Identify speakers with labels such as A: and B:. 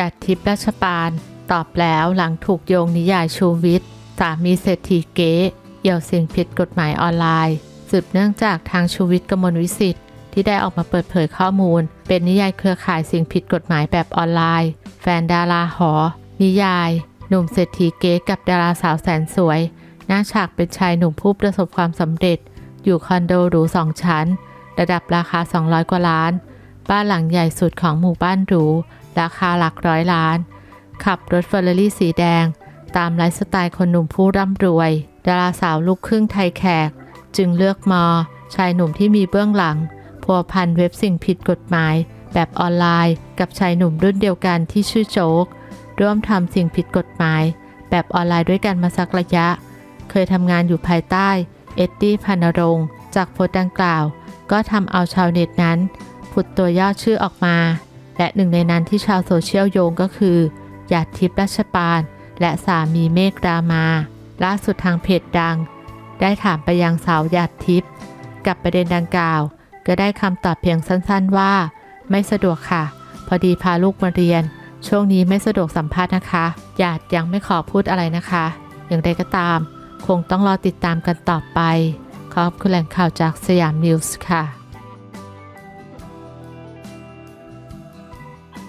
A: หยาดทิพย์ราชปานตอบแล้วหลังถูกโยงนิยายชูวิทย์สามีเศรษฐีเก๋เอี่ยวสิ่งผิดกฎหมายออนไลน์ สืบเนื่องจากทางชูวิทย์กมลวิสิทธิ์ที่ได้ออกมาเปิดเผยข้อมูล เป็นนิยายเครือข่ายสิ่งผิดกฎหมายแบบออนไลน์ แฟนดาราหอ นิยาย หนุ่มเศรษฐีเก๋กับดาราสาวแสนสวย หน้าฉากเป็นชายหนุ่มผู้ประสบความสำเร็จ อยู่คอนโดหรูสองชั้น ระดับราคา 200 กว่าล้าน บ้านหลังใหญ่สุดของหมู่บ้านหรู ราคาหลักร้อยล้าน ขับรถเฟอร์รารี่สีแดง ตามไลฟ์สไตล์คนหนุ่มผู้ร่ำรวย ดาราสาวลูกครึ่งไทยแขก จึงเลือกมอ ชายหนุ่มที่มีเบื้องหลังพัวพันเว็บสิ่งผิดกฎหมาย แบบออนไลน์ กับชายหนุ่มรุ่นเดียวกันที่ชื่อโจ๊ก ร่วมทำสิ่งผิดกฎหมาย แบบออนไลน์ด้วยกันมาสักระยะ เคยทำงานอยู่ภายใต้ เอ็ดดี้พันรงจากโพสต์ดังกล่าว ก็ทำเอาชาวเน็ตนั้นผุดตัวย่อชื่อออกมา และหนึ่งในนั้นที่ชาวโซเชียลโยงก็คือหยาดทิพย์ราชปานและสามีเมฆรามา ล่าสุดทางเพจดัง ได้ถามไปยังสาวหยาดทิพย์กับประเด็นดังกล่าว ก็ได้คำตอบเพียงสั้นๆว่า ไม่สะดวกค่ะ พอดีพาลูกมาเรียน ช่วงนี้ไม่สะดวกสัมภาษณ์นะคะหยาดยังไม่ขอพูดอะไรนะคะ อย่างไรก็ตาม คงต้องรอติดตามกันต่อไปขอบคุณแหล่งข่าวจากสยามนิวส์ค่ะ